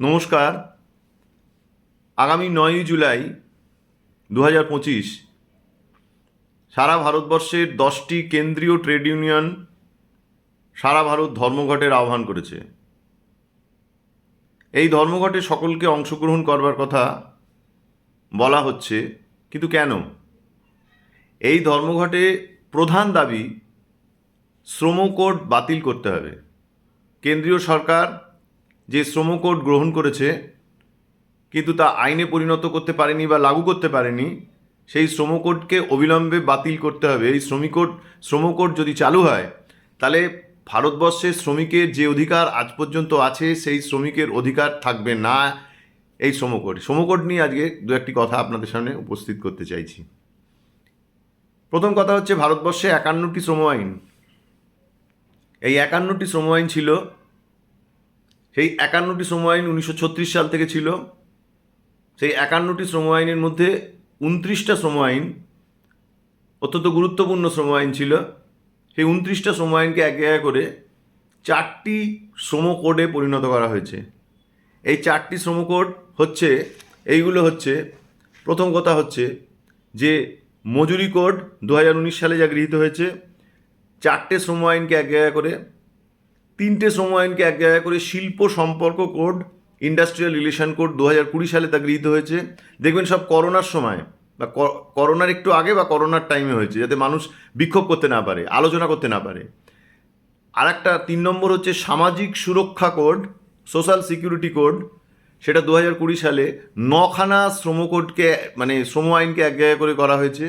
নমস্কার। আগামী নয়ই জুলাই দু হাজার পঁচিশ সারা ভারতবর্ষের দশটি কেন্দ্রীয় ট্রেড ইউনিয়ন সারা ভারত ধর্মঘটের আহ্বান করেছে। এই ধর্মঘটে সকলকে অংশগ্রহণ করবার কথা বলা হচ্ছে, কিন্তু কেন? এই ধর্মঘটে প্রধান দাবি শ্রম কোড বাতিল করতে হবে। কেন্দ্রীয় সরকার যে শ্রম কোড গ্রহণ করেছে, কিন্তু তা আইনে পরিণত করতে পারেনি বা লাগু করতে পারেনি, সেই শ্রম কোডকে অবিলম্বে বাতিল করতে হবে। এই শ্রমিক কোড, শ্রম কোড যদি চালু হয়, তাহলে ভারতবর্ষের শ্রমিকের যে অধিকার আজ পর্যন্ত আছে, সেই শ্রমিকের অধিকার থাকবে না এই শ্রম কোড। শ্রম কোড নিয়ে আজকে দু একটি কথা আপনাদের সামনে উপস্থিত করতে চাইছি। প্রথম কথা হচ্ছে, ভারতবর্ষে একান্নটি শ্রম আইন। এই একান্নটি শ্রম আইন ছিল সেই একান্নটি শ্রম আইন উনিশশো ছত্রিশ সাল থেকে ছিল। সেই একান্নটি শ্রম আইনের মধ্যে উনত্রিশটা শ্রম আইন অত্যন্ত গুরুত্বপূর্ণ শ্রম আইন ছিল। সেই উনত্রিশটা শ্রম আইনকে এক জায়গায় করে চারটি শ্রম কোডে পরিণত করা হয়েছে। এই চারটি শ্রম কোড হচ্ছে, এইগুলো হচ্ছে, প্রথম কথা হচ্ছে যে মজুরি কোড দু হাজার উনিশ সালে যা গৃহীত হয়েছে, চারটে শ্রম আইনকে এক জায়গায় করে তিনটে শ্রম আইনকে এক জায়গায় করে শিল্প সম্পর্ক কোড, ইন্ডাস্ট্রিয়াল রিলেশন কোড দু হাজার কুড়ি সালে তা গৃহীত হয়েছে। দেখবেন সব করোনার সময়, বা করোনার একটু আগে বা করোনার টাইমে হয়েছে, যাতে মানুষ বিক্ষোভ করতে না পারে, আলোচনা করতে না পারে। আর একটা তিন নম্বর হচ্ছে সামাজিক সুরক্ষা কোড সোশ্যাল সিকিউরিটি কোড। সেটা দু হাজার কুড়ি সালে নখানা শ্রম কোডকে মানে শ্রম আইনকে এক জায়গায় করে করা হয়েছে।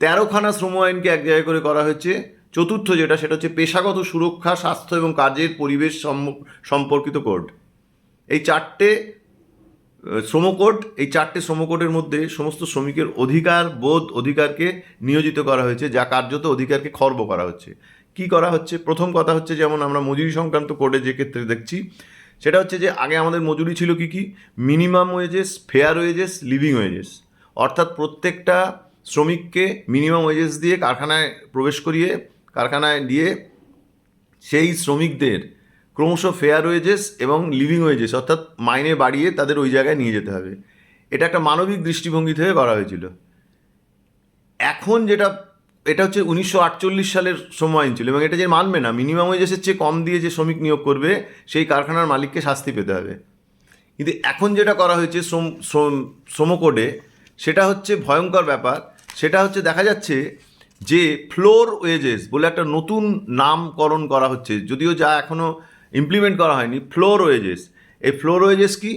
তেরোখানা শ্রম আইনকে এক জায়গায় করে করা হয়েছে। চতুর্থ যেটা সেটা হচ্ছে পেশাগত সুরক্ষা স্বাস্থ্য এবং কাজের পরিবেশ সম্পর্কিত কোড। এই চারটে আহ, শ্রম কোড এই চারটে শ্রম কোডের মধ্যে সমস্ত শ্রমিকের অধিকার বোধ অধিকারকে নিয়োজিত করা হয়েছে যা কার্যত অধিকারকে খর্ব করা হচ্ছে। কি করা হচ্ছে? প্রথম কথা হচ্ছে যেমন আমরা মজুরি সংক্রান্ত কোডে যে ক্ষেত্রে দেখছি সেটা হচ্ছে যে আগে আমাদের মজুরি ছিল কি কি? Minimum wages fair wages living wages. অর্থাৎ প্রত্যেকটা শ্রমিককে মিনিমাম ওয়েজেস দিয়ে কারখানায় প্রবেশ করিয়ে কারখানায় দিয়ে সেই শ্রমিকদের ক্রমশ ফেয়ার ওয়েজেস এবং লিভিং ওয়েজেস অর্থাৎ মাইনে বাড়িয়ে তাদের ওই জায়গায় নিয়ে যেতে হবে। এটা একটা মানবিক দৃষ্টিভঙ্গি থেকে করা হয়েছিল। এখন যেটা, এটা হচ্ছে উনিশশো আটচল্লিশ সালের সময় ছিল এবং এটা যে মানবে না মিনিমাম ওয়েজেসের চেয়ে কম দিয়ে যে শ্রমিক নিয়োগ করবে, সেই কারখানার মালিককে শাস্তি পেতে হবে। কিন্তু এখন যেটা করা হয়েছে শ্রম, শ্রম- শ্রম কোডে, সেটা হচ্ছে ভয়ঙ্কর ব্যাপার। সেটা হচ্ছে দেখা যাচ্ছে যে ফ্লোর ওয়েজেস বলে একটা নতুন নামকরণ করা হচ্ছে, যদিও যা এখনও ইমপ্লিমেন্ট করা হয়নি, ফ্লোর ওয়েজেস। এই ফ্লোর ওয়েজেস কি?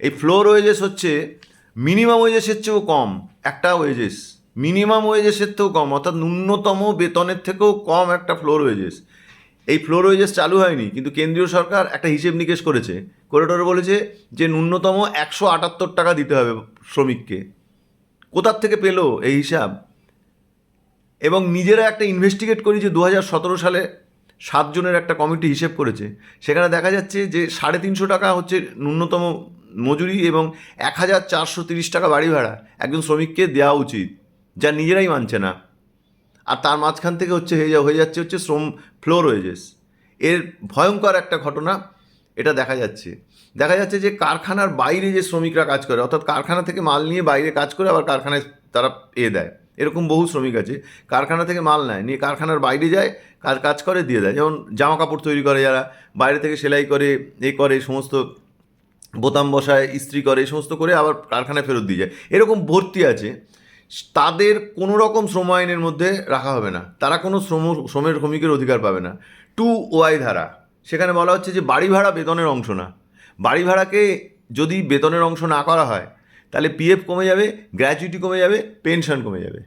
এই ফ্লোর ওয়েজেস হচ্ছে মিনিমাম ওয়েজেসের চেয়েও কম, একটা ওয়েজেস। মিনিমাম ওয়েজেসের থেকেও কম, অর্থাৎ ন্যূনতম বেতনের থেকেও কম একটা ফ্লোর ওয়েজেস। এই ফ্লোর ওয়েজেস চালু হয়নি, কিন্তু কেন্দ্রীয় সরকার একটা হিসেব নিকেশ করেছে। করে টোরে বলেছে যে ন্যূনতম একশো আটাত্তর টাকা দিতে হবে শ্রমিককে। কোথার থেকে পেল এই হিসাব? এবং নিজেরা একটা ইনভেস্টিগেট করি যে দু হাজার সতেরো সালে সাতজনের একটা কমিটি হিসেব করেছে। সেখানে দেখা যাচ্ছে যে সাড়ে তিনশো টাকা হচ্ছে ন্যূনতম মজুরি এবং এক হাজার চারশো তিরিশ টাকা বাড়ি ভাড়া একজন শ্রমিককে দেওয়া উচিত, যা নিজেরাই মানছে না। আর তার মাঝখান থেকে হচ্ছে হয়ে হয়ে যাচ্ছে হচ্ছে শ্রম ফ্লোর ওয়েজেস এর ভয়ঙ্কর একটা ঘটনা এটা দেখা যাচ্ছে। দেখা যাচ্ছে যে কারখানার বাইরে যে শ্রমিকরা কাজ করে, অর্থাৎ কারখানা থেকে মাল নিয়ে বাইরে কাজ করে আবার কারখানায় তারা এ দেয়। এরকম বহু শ্রমিক আছে, কারখানা থেকে মাল নেয়, নিয়ে কারখানার বাইরে যায়, কাজ কাজ করে, দিয়ে দেয়। যেমন জামা কাপড় তৈরি করে যারা, বাইরে থেকে সেলাই করে, এ করে সমস্ত বোতাম বসায়, ইস্ত্রি করে, এই সমস্ত করে আবার কারখানায় ফেরত দিয়ে যায়। এরকম ভর্তি আছে, তাদের কোনো রকম শ্রম আইনের মধ্যে রাখা হবে না। তারা কোনো শ্রম, শ্রমের শ্রমিকের অধিকার পাবে না। টু ওয়াই ধারা, সেখানে বলা হচ্ছে যে বাড়ি ভাড়া বেতনের অংশ না। বাড়ি ভাড়াকে যদি বেতনের অংশ না করা হয়, তাহলে পিএফ কমে যাবে, গ্র্যাচুইটি কমে যাবে, পেনশন কমে যাবে।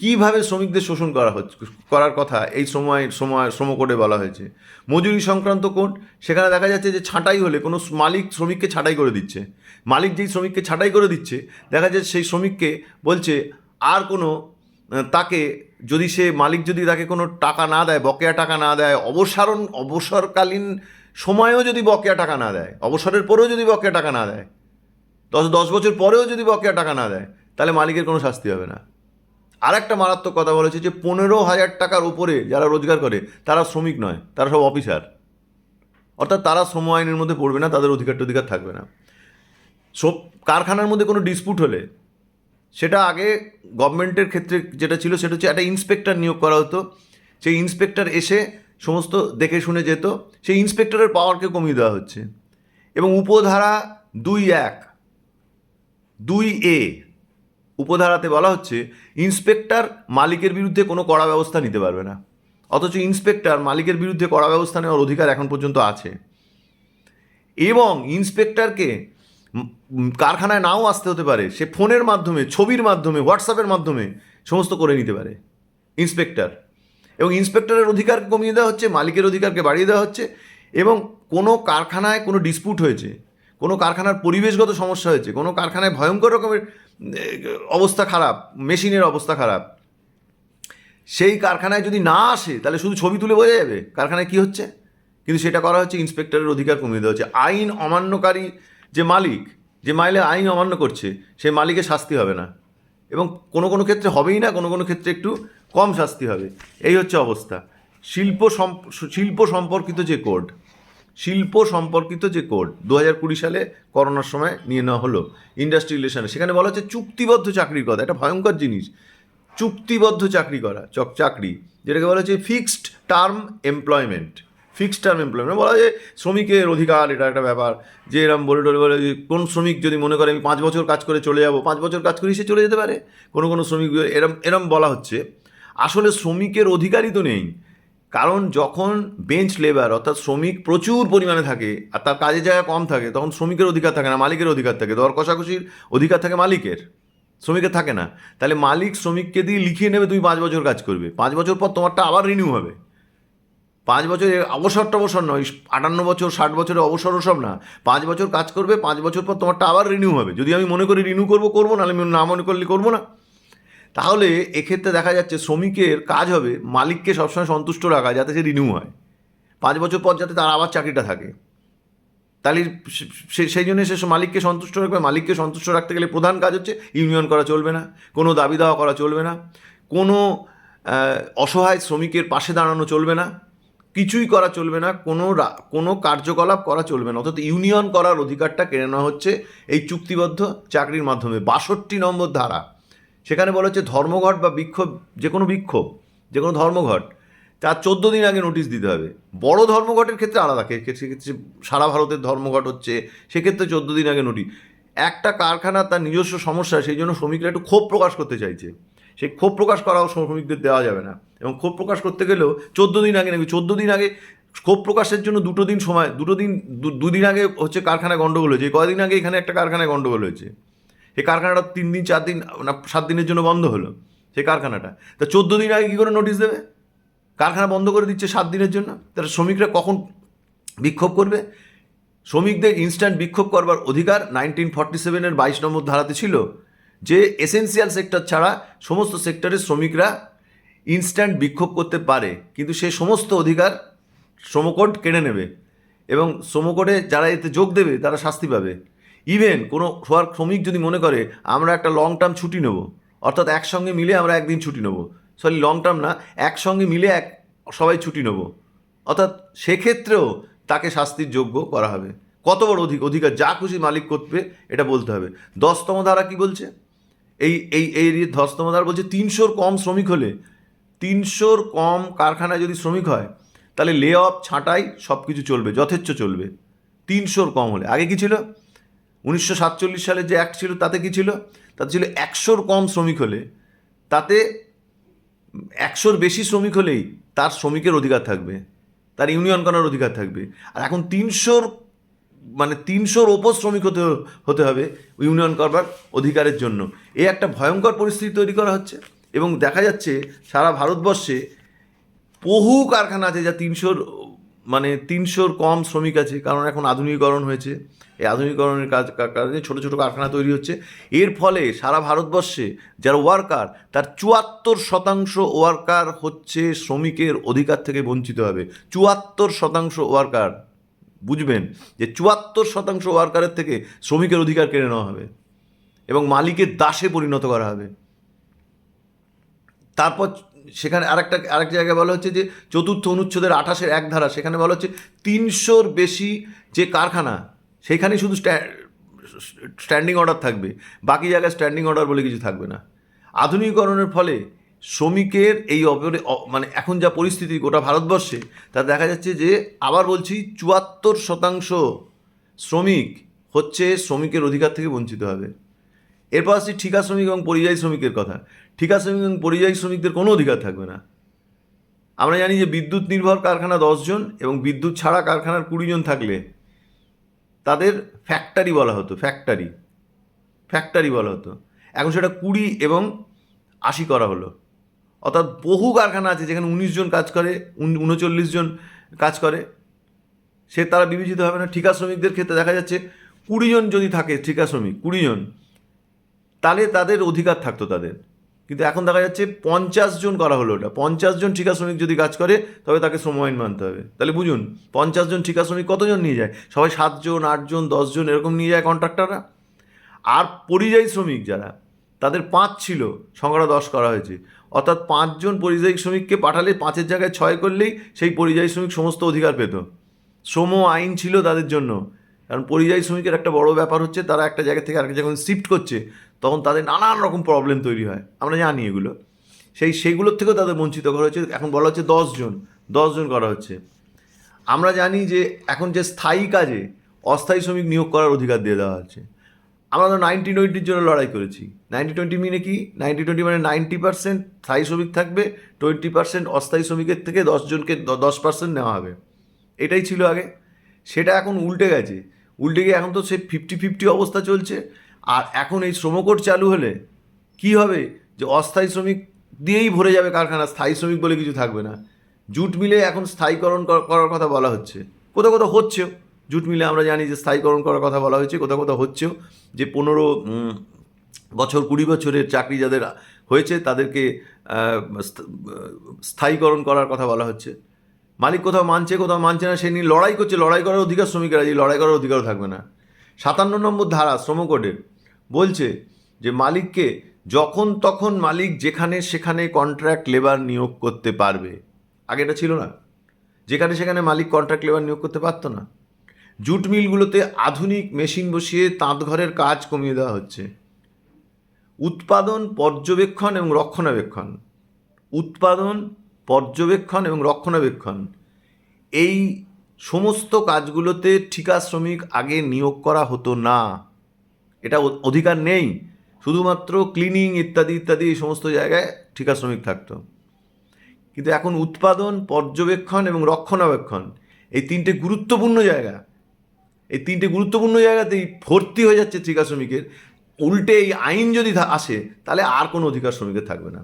কীভাবে শ্রমিকদের শোষণ করা হচ্ছে? করার কথা এই সময় সময়, শ্রম কোডে বলা হয়েছে। মজুরি সংক্রান্ত কোড, সেখানে দেখা যাচ্ছে যে ছাঁটাই হলে কোনো মালিক শ্রমিককে ছাঁটাই করে দিচ্ছে। মালিক যেই শ্রমিককে ছাঁটাই করে দিচ্ছে, দেখা যাচ্ছে সেই শ্রমিককে বলছে, আর কোনো, তাকে যদি সে মালিক যদি তাকে কোনো টাকা না দেয়, বকেয়া টাকা না দেয়, অবসরণ, অবসরকালীন সময়েও যদি বকেয়া টাকা না দেয়, অবসরের পরেও যদি বকেয়া টাকা না দেয়, দশ দশ বছর পরেও যদি বকেয়া টাকা না দেয়, তাহলে মালিকের কোনো শাস্তি হবে না। আর একটা মারাত্মক কথা বলেছে যে পনেরো হাজার টাকার উপরে যারা রোজগার করে, তারা শ্রমিক নয়, তারা সব অফিসার। অর্থাৎ তারা শ্রম আইনের মধ্যে পড়বে না, তাদের অধিকার অধিকার থাকবে না। সব কারখানার মধ্যে কোনো ডিসপুট হলে, সেটা আগে গভর্নমেন্টের ক্ষেত্রে যেটা ছিল, সেটা হচ্ছে একটা ইন্সপেক্টর নিয়োগ করা হতো। সেই ইন্সপেক্টর এসে সমস্ত দেখে শুনে যেত, সেই ইন্সপেক্টরের পাওয়ারকে কমিয়ে দেওয়া হচ্ছে। এবং উপধারা দুই এক, দুই এ উপধারাতে বলা হচ্ছে, ইন্সপেক্টর মালিকের বিরুদ্ধে কোনো কড়া ব্যবস্থা নিতে পারবে না। অথচ ইন্সপেক্টর মালিকের বিরুদ্ধে কড়া ব্যবস্থা নেওয়ার অধিকার এখন পর্যন্ত আছে। এবং ইন্সপেক্টরকে কারখানায় নাও আসতে হতে পারে, সে ফোনের মাধ্যমে, ছবির মাধ্যমে, হোয়াটসঅ্যাপের মাধ্যমে সমস্ত করে নিতে পারে ইন্সপেক্টর। এবং ইন্সপেক্টরের অধিকার কমিয়ে দেওয়া হচ্ছে, মালিকের অধিকারকে বাড়িয়ে দেওয়া হচ্ছে, এবং কোনো কারখানায় কোনো ডিসপুট হয়েছে, কোনো কারখানার পরিবেশগত সমস্যা হয়েছে, কোনো কারখানায় ভয়ঙ্কর রকমের অবস্থা খারাপ, মেশিনের অবস্থা খারাপ। সেই কারখানায় যদি না আসে, তাহলে শুধু ছবি তুলে বোঝা যাবে কারখানায় কী হচ্ছে? কিন্তু সেটা করা হচ্ছে, ইন্সপেক্টরের অধিকার কমিয়ে দেওয়া হচ্ছে। আইন অমান্যকারী যে মালিক, যে মাইলে আইন অমান্য করছে, সেই মালিকের শাস্তি হবে না। এবং কোনো কোনো ক্ষেত্রে হবেই না, কোনো কোনো ক্ষেত্রে একটু কম শাস্তি হবে। এই হচ্ছে অবস্থা। শিল্প শিল্প সম্পর্কিত যে কোড শিল্প সম্পর্কিত যে কোড দু হাজার কুড়ি সালে করোনার সময় নিয়ে নেওয়া হলো ইন্ডাস্ট্রি রিলেশনে সেখানে বলা হচ্ছে চুক্তিবদ্ধ চাকরির কথা একটা ভয়ঙ্কর জিনিস। চুক্তিবদ্ধ চাকরি করা, চক চাকরি, যেটাকে বলা হচ্ছে fixed term employment fixed term employment বলা যায় শ্রমিকের অধিকার, এটা একটা ব্যাপার। যে এরম বলে টলে বলে কোন শ্রমিক যদি মনে করে আমি পাঁচ বছর কাজ করে চলে যাব, পাঁচ বছর কাজ করে সে চলে যেতে পারে। কোনো কোনো শ্রমিক এরম এরম বলা হচ্ছে। আসলে শ্রমিকের অধিকারই তো নেই। কারণ যখন বেঞ্চ লেবার অর্থাৎ শ্রমিক প্রচুর পরিমাণে থাকে আর তার কাজের জায়গা কম থাকে, তখন শ্রমিকের অধিকার থাকে না, মালিকের অধিকার থাকে। দর কষাকষির অধিকার থাকে মালিকের, শ্রমিকের থাকে না। তাহলে মালিক শ্রমিককে দিয়ে লিখিয়ে নেবে তুমি পাঁচ বছর কাজ করবে। পাঁচ বছর পর তোমারটা আবার রিনিউ হবে। পাঁচ বছর অবসর টবসর নয়, আটান্ন বছর, ষাট বছরের অবসর সব না। পাঁচ বছর কাজ করবে, পাঁচ বছর পর তোমারটা আবার রিনিউ হবে। যদি আমি মনে করি রিনিউ করব করব, নাহলে না মনে করলে করব না। তাহলে এক্ষেত্রে দেখা যাচ্ছে শ্রমিকের কাজ হবে, মালিককে সবসময় সন্তুষ্ট রাখা যাতে সে রিনিউ হয়। পাঁচ বছর পর যাতে তার আবার চাকরিটা থাকে। তাহলে সেই জন্য সে মালিককে সন্তুষ্ট রাখবে। মালিককে সন্তুষ্ট রাখতে গেলে প্রধান কাজ হচ্ছে ইউনিয়ন করা চলবে না, কোনো দাবি দাওয়া করা চলবে না, কোনো অসহায় শ্রমিকের পাশে দাঁড়ানো চলবে না, কিছুই করা চলবে না, কোনো কোনো কার্যকলাপ করা চলবে না। অর্থাৎ ইউনিয়ন করার অধিকারটা কেড়ে নেওয়া হচ্ছে এই চুক্তিবদ্ধ চাকরির মাধ্যমে। বাষট্টি নম্বর ধারা। সেখানে বলা হচ্ছে ধর্মঘট বা বিক্ষোভ, যে কোনো বিক্ষোভ, যে কোনো ধর্মঘট, তার চোদ্দ দিন আগে নোটিশ দিতে হবে। বড় ধর্মঘটের ক্ষেত্রে আলাদা সেক্ষেত্রে সারা ভারতের ধর্মঘট হচ্ছে, সেক্ষেত্রে চোদ্দ দিন আগে নোটিশ। একটা কারখানা তার নিজস্ব সমস্যা, সেই জন্য শ্রমিকরা একটু ক্ষোভ প্রকাশ করতে চাইছে। সেই ক্ষোভ প্রকাশ করাও শ্রমিকদের দেওয়া যাবে না। এবং ক্ষোভ প্রকাশ করতে গেলেও চোদ্দ দিন আগে নাকি, চোদ্দ দিন আগে ক্ষোভ প্রকাশের জন্য দুটো দিন সময়, দুটো দিন দুদিন আগে হচ্ছে কারখানায় গণ্ডগোল হয়েছে। কয়দিন আগে এখানে একটা কারখানায় গণ্ডগোল হয়েছে। এই কারখানাটা তিন দিন, চার দিন, না, সাত দিনের জন্য বন্ধ হলো, সেই কারখানাটা। তা চোদ্দ দিন আগে কী করে নোটিশ দেবে? কারখানা বন্ধ করে দিচ্ছে সাত দিনের জন্য? তাহলে শ্রমিকরা কখন বিক্ষোভ করবে? শ্রমিকদের ইনস্ট্যান্ট বিক্ষোভ করবার অধিকার নাইনটিন ফর্টি সেভেনের বাইশ নম্বর ধারাতে ছিল যে এসেন্সিয়াল সেক্টর ছাড়া সমস্ত সেক্টরের শ্রমিকরা ইনস্ট্যান্ট বিক্ষোভ করতে পারে। কিন্তু সে সমস্ত অধিকার শ্রমকোড কেড়ে নেবে এবং শ্রমকোডে যারা এতে যোগ দেবে, তারা শাস্তি পাবে। ইভেন কোনো শ্রমিক যদি মনে করে, আমরা একটা লং টার্ম ছুটি নেব, অর্থাৎ একসঙ্গে মিলে আমরা একদিন ছুটি নেব। সরি লং টার্ম না, একসঙ্গে মিলে এক, সবাই ছুটি নেব। অর্থাৎ সেক্ষেত্রেও তাকে শাস্তির যোগ্য করা হবে। কত বড় অধিক, অধিকার যা খুশি মালিক করবে, এটা বলতে হবে। দশতম ধারা কি বলছে? এই এই এই দশতম ধারা বলছে তিনশোর কম শ্রমিক হলে, তিনশোর কম কারখানায় যদি শ্রমিক হয়, তাহলে লে অফ ছাঁটাই সব কিছু চলবে, যথেচ্ছ চলবে। তিনশোর কম হলে। আগে কি ছিল? উনিশশো সাতচল্লিশ সালে যে অ্যাক্ট ছিল, তাতে কি ছিল? তাতে ছিল একশোর কম শ্রমিক হলে, তাতে একশোর বেশি শ্রমিক হলেই তার শ্রমিকের অধিকার থাকবে, তার ইউনিয়ন করার অধিকার থাকবে। আর এখন তিনশোর মানে তিনশোর ওপর শ্রমিক হতে হতে হবে ইউনিয়ন করবার অধিকারের জন্য। এই একটা ভয়ঙ্কর পরিস্থিতি তৈরি করা হচ্ছে এবং দেখা যাচ্ছে সারা ভারতবর্ষে বহু কারখানা আছে যা তিনশোর মানে তিনশোর কম শ্রমিক আছে, কারণ এখন আধুনিকীকরণ হয়েছে। এই আধুনিকীকরণের কাজ কারণে ছোটো ছোটো কারখানা তৈরি হচ্ছে। এর ফলে সারা ভারতবর্ষে যারা ওয়ার্কার তার চুয়াত্তর শতাংশ ওয়ার্কার হচ্ছে শ্রমিকের অধিকার থেকে বঞ্চিত হবে। চুয়াত্তর শতাংশ ওয়ার্কার বুঝবেন? যে চুয়াত্তর শতাংশ ওয়ার্কারের থেকে শ্রমিকের অধিকার কেড়ে নেওয়া হবে এবং মালিকের দাসে পরিণত করা হবে। তারপর সেখানে আরেকটা, আরেক জায়গায় বলা হচ্ছে যে চতুর্থ অনুচ্ছেদের আঠাশের এক ধারা, সেখানে বলা হচ্ছে তিনশোর বেশি যে কারখানা সেইখানে শুধু স্ট্যা স্ট্যান্ডিং অর্ডার থাকবে, বাকি জায়গায় স্ট্যান্ডিং অর্ডার বলে কিছু থাকবে না। আধুনিকরণের ফলে শ্রমিকের এই অপরে মানে এখন যা পরিস্থিতি গোটা ভারতবর্ষে, তা দেখা যাচ্ছে যে আবার বলছি চুয়াত্তর শতাংশ শ্রমিক হচ্ছে শ্রমিকের অধিকার থেকে বঞ্চিত হবে। এরপর আসছি ঠিকা শ্রমিক এবং পরিযায়ী শ্রমিকের কথা। ঠিকা শ্রমিক এবং পরিযায়ী শ্রমিকদের কোনো অধিকার থাকবে না। আমরা জানি যে বিদ্যুৎ নির্ভর কারখানা দশজন এবং বিদ্যুৎ ছাড়া কারখানার কুড়ি জন থাকলে তাদের ফ্যাক্টরি বলা হতো ফ্যাক্টরি ফ্যাক্টরি বলা হতো। এখন সেটা কুড়ি এবং আশি করা হলো। অর্থাৎ বহু কারখানা আছে যেখানে উনিশ জন কাজ করে, উন- উনচল্লিশ জন কাজ করে। সে তারা বিবেচিত হবে না। ঠিকা শ্রমিকদের ক্ষেত্রে দেখা যাচ্ছে কুড়ি জন যদি থাকে ঠিকা শ্রমিক, কুড়ি জন। তাহলে তাদের অধিকার থাকতো তাদের। কিন্তু এখন দেখা যাচ্ছে পঞ্চাশ জন করা হলো ওটা পঞ্চাশ জন ঠিকা শ্রমিক যদি কাজ করে, তবে তাকে শ্রম আইন মানতে হবে। তাহলে বুঝুন, পঞ্চাশ জন ঠিকা শ্রমিক কতজন নিয়ে যায়? সবাই সাতজন আটজন দশজন এরকম নিয়ে যায় কন্ট্রাক্টররা আর পরিযায়ী শ্রমিক যারা, তাদের পাঁচ ছিল, সংখ্যাটা দশ করা হয়েছে। অর্থাৎ পাঁচজন পরিযায়ী শ্রমিককে পাঠালে পাঁচের জায়গায় ছয় করলেই সেই পরিযায়ী শ্রমিক সমস্ত অধিকার পেত। শ্রম আইন ছিল তাদের জন্য। কারণ পরিযায়ী শ্রমিকের একটা বড় ব্যাপার হচ্ছে, তারা একটা জায়গা থেকে আরেক যখন শিফট করছে, তখন তাদের নানান রকম প্রবলেম তৈরি হয়। আমরা জানি এগুলো। সেই সেইগুলোর থেকেও তাদের বঞ্চিত করা হচ্ছে এখন বলা হচ্ছে দশজন দশজন করা হচ্ছে। আমরা জানি যে, এখন যে স্থায়ী কাজে অস্থায়ী শ্রমিক নিয়োগ করার অধিকার দিয়ে দেওয়া হচ্ছে। আমরা তো নাইনটি টোয়েন্টির জন্য লড়াই করেছি। নাইনটি টোয়েন্টি মিনে কি? নাইনটি টোয়েন্টি মানে নাইনটি পার্সেন্ট স্থায়ী শ্রমিক থাকবে টোয়েন্টি পার্সেন্ট অস্থায়ী শ্রমিকের থেকে দশজনকে দশ পার্সেন্ট নেওয়া হবে। এটাই ছিল আগে। সেটা এখন উল্টে গেছে। উল্টে গিয়ে এখন তো সে ফিফটি ফিফটি অবস্থা চলছে। আর এখন এই শ্রমকোট চালু হলে কি হবে যে অস্থায়ী শ্রমিক দিয়েই ভরে যাবে কারখানা, স্থায়ী শ্রমিক বলে কিছু থাকবে না। জুট মিলে এখন স্থায়ীকরণ করার কথা বলা হচ্ছে। কোথাও কোথাও হচ্ছেও। জুট মিলে আমরা জানি যে স্থায়ীকরণ করার কথা বলা হয়েছে, কোথাও কোথাও হচ্ছেও। যে পনেরো বছর, কুড়ি বছরের চাকরি যাদের হয়েছে তাদেরকে স্থায়ীকরণ করার কথা বলা হচ্ছে। মালিক কোথাও মানছে কোথাও মানছে না, সে নিয়ে লড়াই করছে, লড়াই করার অধিকার শ্রমিকেরা এই লড়াই করার অধিকারও থাকবে না। সাতান্ন নম্বর ধারা শ্রম কোডের বলছে যে মালিককে যখন তখন মালিক যেখানে সেখানে কন্ট্রাক্ট লেবার নিয়োগ করতে পারবে। আগে এটা ছিল না। যেখানে সেখানে মালিক কন্ট্রাক্ট লেবার নিয়োগ করতে পারতো না। জুট মিলগুলোতে আধুনিক মেশিন বসিয়ে তাঁত ঘরের কাজ কমিয়ে দেওয়া হচ্ছে। উৎপাদন, পর্যবেক্ষণ এবং রক্ষণাবেক্ষণ। উৎপাদন পর্যবেক্ষণ এবং রক্ষণাবেক্ষণ। এই সমস্ত কাজগুলোতে ঠিকা শ্রমিক আগে নিয়োগ করা হতো না। এটা অধিকার নেই। শুধুমাত্র ক্লিনিং ইত্যাদি ইত্যাদি এই সমস্ত জায়গায় ঠিকা শ্রমিক থাকতো। কিন্তু এখন উৎপাদন, পর্যবেক্ষণ এবং রক্ষণাবেক্ষণ এই তিনটে গুরুত্বপূর্ণ জায়গা। এই তিনটে গুরুত্বপূর্ণ জায়গাতেই ভর্তি হয়ে যাচ্ছে ঠিকা শ্রমিকের। উল্টে এই আইন যদি আসে, তাহলে আর কোনো অধিকার শ্রমিকের থাকবে না।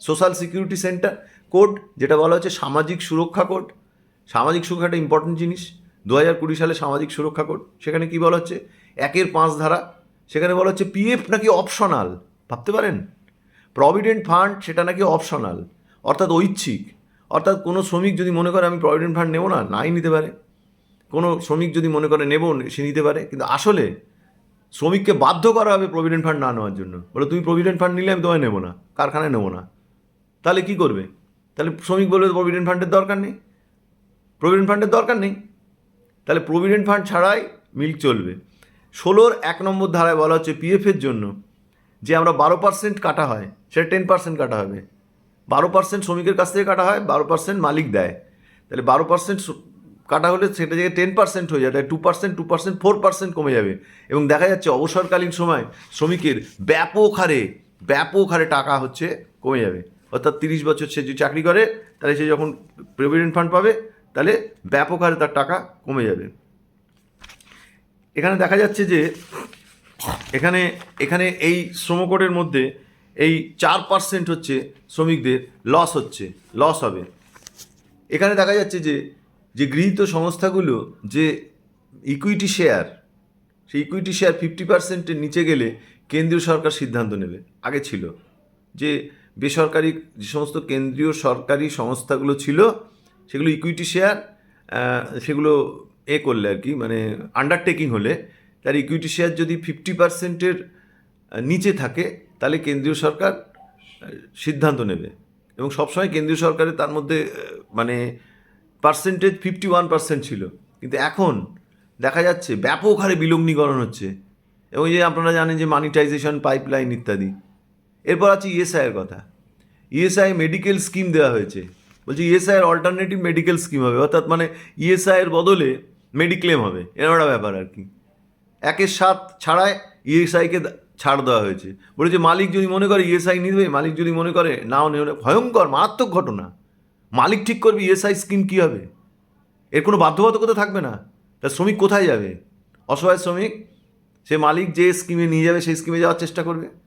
সোশ্যাল সিকিউরিটি সেন্টার কোড, যেটা বলা হচ্ছে সামাজিক সুরক্ষা কোড। সামাজিক সুরক্ষা একটা ইম্পর্টেন্ট জিনিস। দু হাজার কুড়ি সালে সামাজিক সুরক্ষা কোড। সেখানে কি বলা হচ্ছে? একের পাঁচ ধারা। সেখানে বলা হচ্ছে পিএফ নাকি অপশনাল ভাবতে পারেন? প্রভিডেন্ট ফান্ড সেটা নাকি অপশনাল অর্থাৎ ঐচ্ছিক। অর্থাৎ কোনো শ্রমিক যদি মনে করে আমি প্রভিডেন্ট ফান্ড নেব না, নাই নিতে পারে। কোনো শ্রমিক যদি মনে করে নেব, সে নিতে পারে। কিন্তু আসলে শ্রমিককে বাধ্য করা হবে প্রভিডেন্ট ফান্ড না নেওয়ার জন্য। বলে, তুমি প্রভিডেন্ট ফান্ড নিলে আমি তোমায় নেব না। কারখানায় নেব না। তাহলে কি করবে? তাহলে শ্রমিক বলবে প্রভিডেন্ট ফান্ডের দরকার নেই। প্রভিডেন্ট ফান্ডের দরকার নেই। তাহলে প্রভিডেন্ট ফান্ড ছাড়াই মিল চলবে। ষোলোর এক নম্বর ধারায় বলা হচ্ছে পিএফের জন্য যে আমরা বারো পার্সেন্ট কাটা হয়, সেটা টেন পার্সেন্ট কাটা হবে। বারো পার্সেন্ট শ্রমিকের কাছ থেকে কাটা হয়, বারো পার্সেন্ট মালিক দেয়। তাহলে বারো পার্সেন্ট কাটা হলে সেটা জায়গায় টেন পার্সেন্ট হয়ে যায় two percent two percent four percent কমে যাবে। এবং দেখা যাচ্ছে অবসরকালীন সময় শ্রমিকের ব্যাপক হারে ব্যাপক হারে টাকা হচ্ছে কমে যাবে। অর্থাৎ তিরিশ বছর সে যদি চাকরি করে, তাহলে সে যখন প্রভিডেন্ট ফান্ড পাবে, তাহলে ব্যাপক হারে তার টাকা কমে যাবে। এখানে দেখা যাচ্ছে যে, এখানে এখানে এই শ্রমকোডের মধ্যে এই চার পার্সেন্ট হচ্ছে শ্রমিকদের লস হচ্ছে লস হবে। এখানে দেখা যাচ্ছে যে যে গৃহীত সংস্থাগুলো যে ইকুইটি শেয়ার সেই ইকুইটি শেয়ার ফিফটি পার্সেন্টের নিচে গেলে কেন্দ্রীয় সরকার সিদ্ধান্ত নেবে। আগে ছিল যে বেসরকারি যে সমস্ত কেন্দ্রীয় সরকারি সংস্থাগুলো ছিল, সেগুলো ইকুইটি শেয়ার সেগুলো এ করলে আর কি মানে আন্ডারটেকিং হলে, তার ইকুইটি শেয়ার যদি ফিফটি পার্সেন্টের নিচে থাকে, তাহলে কেন্দ্রীয় সরকার সিদ্ধান্ত নেবে। এবং সবসময় কেন্দ্রীয় সরকারের তার মধ্যে মানে পার্সেন্টেজ ফিফটি ওয়ান পার্সেন্ট ছিল। কিন্তু এখন দেখা যাচ্ছে ব্যাপক হারে বিলগ্নীকরণ হচ্ছে। এবং যে আপনারা জানেন যে মানিটাইজেশন পাইপলাইন ইত্যাদি। এরপর আছে ইএসআইয়ের কথা। ইএসআই মেডিকেল স্কিম দেওয়া হয়েছে। বলছি ইএসআই এর অল্টারনেটিভ মেডিকেল স্কিম হবে। অর্থাৎ মানে ইএসআইয়ের বদলে মেডিক্লেম হবে। এরকম একটা ব্যাপার আর কি। একের সাত ছাড়ায় ইএসআইকে ছাড় দেওয়া হয়েছে। বলেছে মালিক যদি মনে করে ইএসআই নিবে, মালিক যদি মনে করে নাও নেবে ভয়ঙ্কর, মারাত্মক ঘটনা। মালিক ঠিক করবে ইএসআই স্কিম কী হবে? এর কোনো বাধ্যবাধকতা থাকবে না। তা শ্রমিক কোথায় যাবে? অসহায় শ্রমিক, সে মালিক যে স্কিমে নিয়ে যাবে, সেই স্কিমে যাওয়ার চেষ্টা করবে।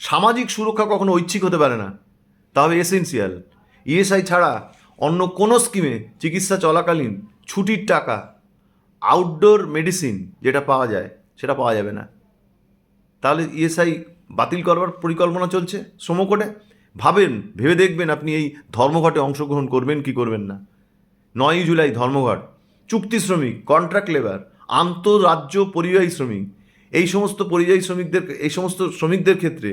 সামাজিক সুরক্ষা কখনো ঐচ্ছিক হতে পারে না। তা হবে এসেন্সিয়াল ইএসআই ছাড়া অন্য কোনো স্কিমে চিকিৎসা চলাকালীন ছুটির টাকা আউটডোর মেডিসিন যেটা পাওয়া যায়, সেটা পাওয়া যাবে না। তাহলে ইএসআই বাতিল করবার পরিকল্পনা চলছে শ্রমকোটে ভাবেন, ভেবে দেখবেন আপনি এই ধর্মঘটে অংশগ্রহণ করবেন কি করবেন না। নয়ই জুলাই ধর্মঘট। চুক্তি শ্রমিক কন্ট্রাক্ট লেবার আন্তঃরাজ্য পরিযায়ী শ্রমিক এই সমস্ত পরিযায়ী শ্রমিকদের, এই সমস্ত শ্রমিকদের ক্ষেত্রে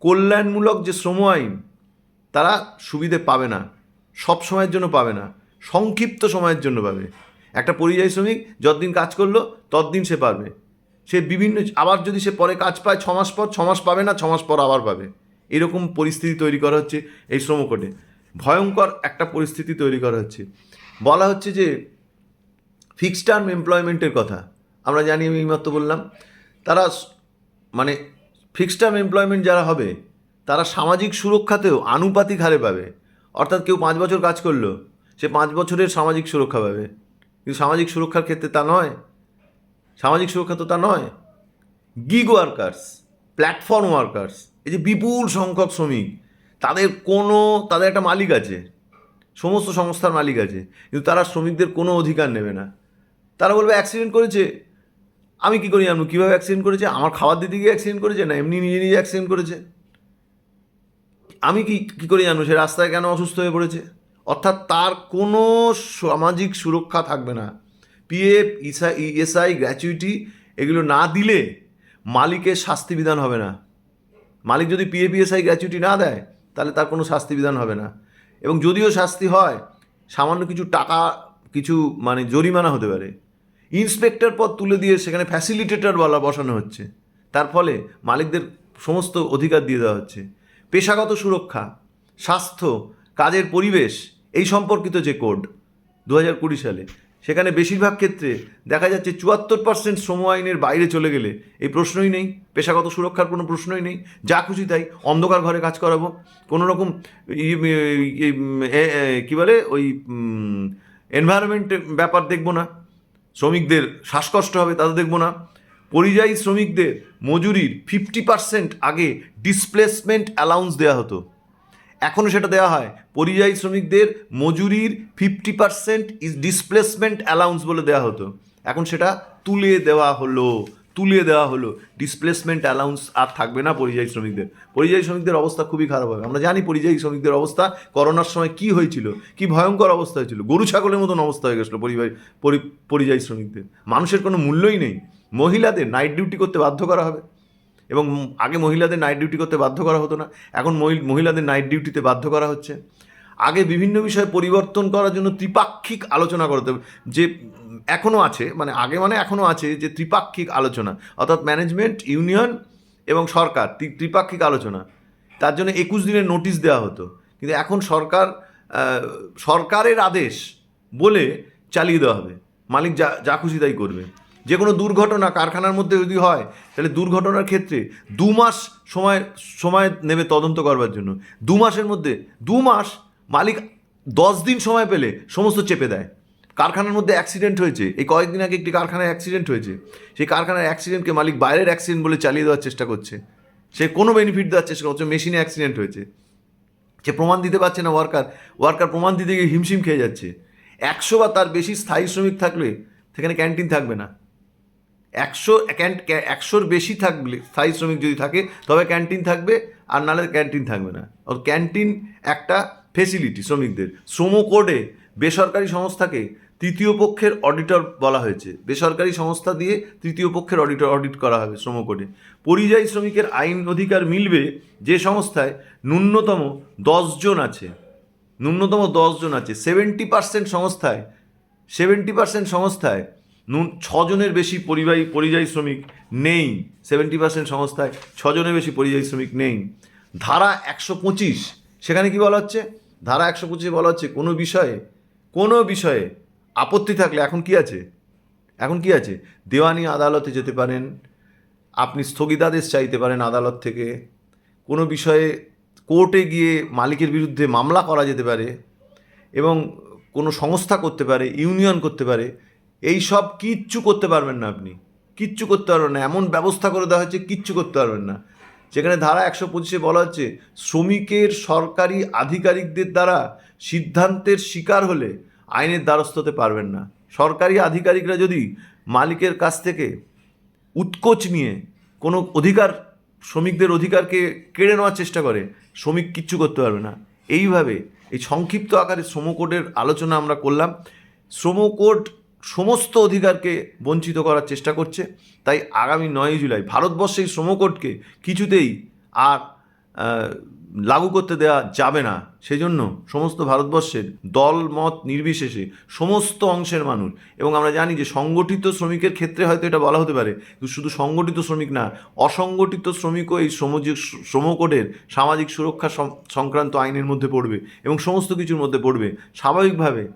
কল্যাণমূলক যে শ্রম আইন, তারা সুবিধে পাবে না। সব সময়ের জন্য পাবে না। সংক্ষিপ্ত সময়ের জন্য পাবে। একটা পরিযায়ী শ্রমিক যতদিন কাজ করল, ততদিন সে পারবে। সে বিভিন্ন, আবার যদি সে পরে কাজ পায় ছ মাস পর, ছ মাস পাবে না, ছ মাস পর আবার পাবে। এরকম পরিস্থিতি তৈরি করা হচ্ছে এই শ্রমকোটে ভয়ঙ্কর একটা পরিস্থিতি তৈরি করা হচ্ছে। বলা হচ্ছে যে ফিক্সড টার্ম এমপ্লয়মেন্টের কথা। আমরা জানি, আমি এইমাত্র বললাম। তারা মানে ফিক্সড টার্ম এমপ্লয়মেন্ট যারা হবে, তারা সামাজিক সুরক্ষাতেও আনুপাতিক হারে পাবে। অর্থাৎ কেউ পাঁচ বছর কাজ করল, সে পাঁচ বছরের সামাজিক সুরক্ষা পাবে। কিন্তু সামাজিক সুরক্ষার ক্ষেত্রে তা নয়। সামাজিক সুরক্ষা তো তা নয়। গিগ ওয়ার্কার্স প্ল্যাটফর্ম ওয়ার্কার্স এই যে বিপুল সংখ্যক শ্রমিক, তাদের কোনো, তাদের একটা মালিক আছে, সমস্ত সংস্থার মালিক আছে, কিন্তু তারা শ্রমিকদের কোনো অধিকার নেবে না। তারা বলবে অ্যাক্সিডেন্ট করেছে। আমি কি করি জানব কীভাবে অ্যাক্সিডেন্ট করেছে? আমার খাবার দিতে গিয়ে অ্যাক্সিডেন্ট করেছে না এমনি নিজে নিজে অ্যাক্সিডেন্ট করেছে? আমি কি, কী করে জানব সে রাস্তায় কেন অসুস্থ হয়ে পড়েছে? অর্থাৎ তার কোনো সামাজিক সুরক্ষা থাকবে না। পিএফ ইসা ইএসআই গ্র্যাচুইটি এগুলো না দিলে মালিকের শাস্তি বিধান হবে না। মালিক যদি পিএফ ইএসআই গ্র্যাচুইটি না দেয়, তাহলে তার কোনো শাস্তি বিধান হবে না। এবং যদিও শাস্তি হয়, সামান্য কিছু টাকা, কিছু মানে জরিমানা হতে পারে। ইন্সপেক্টর পদ তুলে দিয়ে সেখানে ফ্যাসিলিটেটর বলা বসানো হচ্ছে। তার ফলে মালিকদের সমস্ত অধিকার দিয়ে দেওয়া হচ্ছে। পেশাগত সুরক্ষা, স্বাস্থ্য, কাজের পরিবেশ, এই সম্পর্কিত যে কোড দু হাজার কুড়ি সালে, সেখানে বেশিরভাগ ক্ষেত্রে দেখা যাচ্ছে চুয়াত্তর পার্সেন্ট শ্রম আইনের বাইরে চলে গেলে এই প্রশ্নই নেই, পেশাগত সুরক্ষার কোনো প্রশ্নই নেই, যা খুশি তাই অন্ধকার ঘরে কাজ করাবো। কোনো রকম কী বলে ওই এনভায়রনমেন্টের ব্যাপার দেখব না। শ্রমিকদের শ্বাসকষ্ট হবে তাদের দেখব না। পরিযায়ী শ্রমিকদের মজুরির ফিফটি পার্সেন্ট আগে ডিসপ্লেসমেন্ট অ্যালাউন্স দেওয়া হতো। এখনও সেটা দেওয়া হয়। পরিযায়ী শ্রমিকদের মজুরির fifty percent is displacement allowance বলে দেওয়া হতো। এখন সেটা তুলে দেওয়া হলো। তুলে দেওয়া হলো। ডিসপ্লেসমেন্ট অ্যালাউন্স আর থাকবে না পরিযায়ী শ্রমিকদের। পরিযায়ী শ্রমিকদের অবস্থা খুবই খারাপ হবে। আমরা জানি পরিযায়ী শ্রমিকদের অবস্থা করোনার সময় কি হয়েছিল, কি ভয়ঙ্কর অবস্থা হয়েছিল। গরু, ছাগলের মতন অবস্থা হয়ে গেছিল পরিবাহী পরি- পরিযায়ী শ্রমিকদের। মানুষের কোনো মূল্যই নেই। মহিলাদের নাইট ডিউটি করতে বাধ্য করা হবে। এবং আগে মহিলাদের নাইট ডিউটি করতে বাধ্য করা হতো না। এখন মহি- মহিলাদের নাইট ডিউটিতে বাধ্য করা হচ্ছে। আগে বিভিন্ন বিষয়ে পরিবর্তন করার জন্য ত্রিপাক্ষিক আলোচনা করতে হবে। যে এখনও আছে মানে আগে মানে এখনও আছে যে ত্রিপাক্ষিক আলোচনা, অর্থাৎ ম্যানেজমেন্ট ইউনিয়ন এবং সরকার, ত্রি- ত্রিপাক্ষিক আলোচনা। তার জন্য একুশ দিনের নোটিশ দেওয়া হতো। কিন্তু এখন সরকার সরকারের আদেশ বলে চালিয়ে দেওয়া হবে। মালিক যা যা খুশি তাই করবে। যে কোনো দুর্ঘটনা কারখানার মধ্যে যদি হয়, তাহলে দুর্ঘটনার ক্ষেত্রে দু মাস সময় সময় নেবে তদন্ত করবার জন্য। দু মাসের মধ্যে, দু মাস মালিক দশ দিন সময় পেলে সমস্ত চেপে দেয়। কারখানার মধ্যে অ্যাক্সিডেন্ট হয়েছে। এই কয়েকদিন আগে একটি কারখানায় অ্যাক্সিডেন্ট হয়েছে। সেই কারখানার অ্যাক্সিডেন্টকে মালিক বাইরের অ্যাক্সিডেন্ট বলে চালিয়ে দেওয়ার চেষ্টা করছে। সে কোনো বেনিফিট দেওয়ার চেষ্টা করছে মেশিনে অ্যাক্সিডেন্ট হয়েছে। সে প্রমাণ দিতে পারছে না ওয়ার্কার ওয়ার্কার প্রমাণ দিতে গিয়ে হিমশিম খেয়ে যাচ্ছে। একশো বা তার বেশি স্থায়ী শ্রমিক থাকলে সেখানে ক্যান্টিন থাকবে না। একশো একশোর বেশি থাকলে স্থায়ী শ্রমিক যদি থাকে, তবে ক্যান্টিন থাকবে, আর নাহলে ক্যান্টিন থাকবে না। ক্যান্টিন একটা ফেসিলিটি শ্রমিকদের। শ্রম কোডে বেসরকারি সংস্থাকে তৃতীয় পক্ষের অডিটর বলা হয়েছে। বেসরকারি সংস্থা দিয়ে তৃতীয় পক্ষের অডিটর অডিট করা হবে শ্রম কোডে পরিযায়ী শ্রমিকের আইন অধিকার মিলবে যে সংস্থায় ন্যূনতম দশজন আছে। ন্যূনতম দশজন আছে। সেভেন্টি পার্সেন্ট সংস্থায়, সেভেন্টি পার্সেন্ট সংস্থায় নুন, ছজনের বেশি পরিবাহী, পরিযায়ী শ্রমিক নেই। সেভেন্টি পার্সেন্ট সংস্থায় ছজনের বেশি পরিযায়ী শ্রমিক নেই। ধারা একশো পঁচিশ, সেখানে কি বলা হচ্ছে? ধারা একশো পঁচিশে বলা হচ্ছে কোনো বিষয়ে কোনো বিষয়ে আপত্তি থাকলে এখন কি আছে? এখন কি আছে? দেওয়ানি আদালতে যেতে পারেন, আপনি স্থগিতাদেশ চাইতে পারেন আদালত থেকে। কোনো বিষয়ে কোর্টে গিয়ে মালিকের বিরুদ্ধে মামলা করা যেতে পারে এবং কোনো সংস্থা করতে পারে, ইউনিয়ন করতে পারে। এই সব কিচ্ছু করতে পারবেন না আপনি। কিচ্ছু করতে পারবেন না। এমন ব্যবস্থা করে দেওয়া হয়েছে, কিচ্ছু করতে পারবেন না। যেখানে ধারা একশো পঁচিশে বলা হচ্ছে, শ্রমিকের সরকারি আধিকারিকদের দ্বারা সিদ্ধান্তের শিকার হলে আইনের দ্বারস্থ হতে পারবেন না। সরকারি আধিকারিকরা যদি মালিকের কাছ থেকে উৎকোচ নিয়ে কোনো অধিকার, শ্রমিকদের অধিকারকে কেড়ে নেওয়ার চেষ্টা করে, শ্রমিক কিচ্ছু করতে পারবে না। এইভাবে এই সংক্ষিপ্ত আকারে শ্রম কোডের আলোচনা আমরা করলাম। শ্রম কোড সমস্ত অধিকারকে বঞ্চিত করার চেষ্টা করছে। তাই আগামী নয় জুলাই ভারতবর্ষে এই শ্রম কিছুতেই আর লাগু করতে দেওয়া যাবে না। সেই জন্য সমস্ত ভারতবর্ষের দল, মত নির্বিশেষে সমস্ত অংশের মানুষ, এবং আমরা জানি যে সংগঠিত শ্রমিকের ক্ষেত্রে হয়তো এটা বলা হতে পারে শুধু সংগঠিত শ্রমিক না, অসংগঠিত শ্রমিকও এই শ্রমজি শ্রম সামাজিক সুরক্ষা সংক্রান্ত আইনের মধ্যে পড়বে, এবং সমস্ত কিছুর মধ্যে পড়বে। স্বাভাবিকভাবে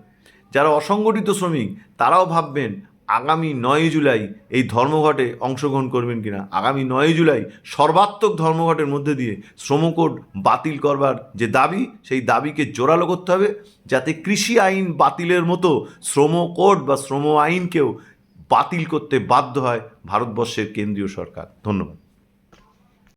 যারা অসংগঠিত শ্রমিক, তারাও ভাববেন আগামী নয় জুলাই এই ধর্মঘটে অংশগ্রহণ করবেন কিনা। আগামী নয় জুলাই সর্বাত্মক ধর্মঘটের মধ্যে দিয়ে শ্রমকোড বাতিল করবার যে দাবি, সেই দাবিকে জোরালো করতে হবে যাতে কৃষি আইন বাতিলের মতো শ্রম কোড বা শ্রম আইনকেও বাতিল করতে বাধ্য হয় ভারতবর্ষের কেন্দ্রীয় সরকার। ধন্যবাদ।